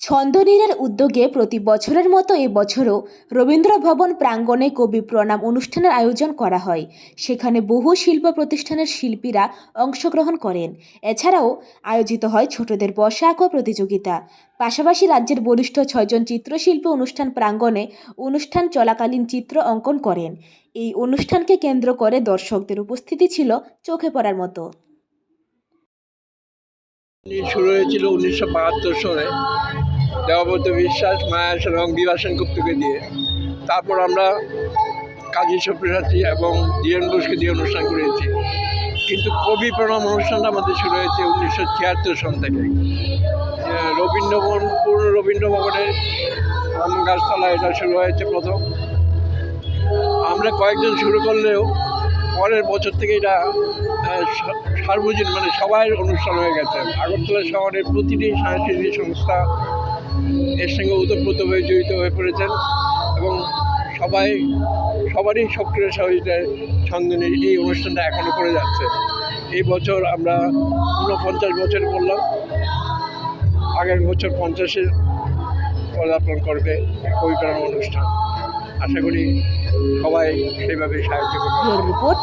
ছন্দনীরের উদ্যোগে প্রতি বছরের মতো এবছরও রবীন্দ্র ভবন প্রাঙ্গণে কবি প্রণাম অনুষ্ঠানের আয়োজন করা হয়। সেখানে বহু শিল্প প্রতিষ্ঠানের শিল্পীরা অংশগ্রহণ করেন। এছাড়াও আয়োজিত হয় ছোটদের বসা আঁকো প্রতিযোগিতা। পাশাপাশি রাজ্যের বরিষ্ঠ ছয়জন চিত্রশিল্প অনুষ্ঠান প্রাঙ্গণে অনুষ্ঠান চলাকালীন চিত্র অঙ্কন করেন। এই অনুষ্ঠানকে কেন্দ্র করে দর্শকদের উপস্থিতি ছিল চোখে পড়ার মতো। শুরু হয়েছিল উনিশশো বাহাত্তর সালে। দেওয়াব্রত বিশ্বাস, মায়া এবং বিভাসন গুপ্তকে দিয়ে। তারপর আমরা কাজী সব্যসাচী এবং ডিএন বোসকে দিয়ে অনুষ্ঠান করেছি। কিন্তু কবি প্রণাম অনুষ্ঠানটা আমাদের শুরু হয়েছে উনিশশো ছিয়াত্তর সন থেকে। রবীন্দ্রভবন পূর্ণ রবীন্দ্রভবনের আম গাছতলা এটা শুরু হয়েছে প্রথম। আমরা কয়েকজন শুরু করলেও পরের বছর থেকে এটা সার্বজনীন মানে সবাই অনুষ্ঠান হয়ে গেছে। আগরতলা শহরের প্রতিটি সাংস্কৃতিক সংস্থা এর সঙ্গে ওতপ্রোতভাবে জড়িত হয়ে পড়েছেন এবং সবাই, সবারই সক্রিয় সহযোগিতায় ছন্দনের এই অনুষ্ঠানটা এখনও করে যাচ্ছে। এই বছর আমরা ঊনপঞ্চাশ বছর করলাম আগের বছর পঞ্চাশে পদার্পণ করবে কবিতা অনুষ্ঠান। আশা করি সবাই সেইভাবে সাহায্য করবে। রিপোর্ট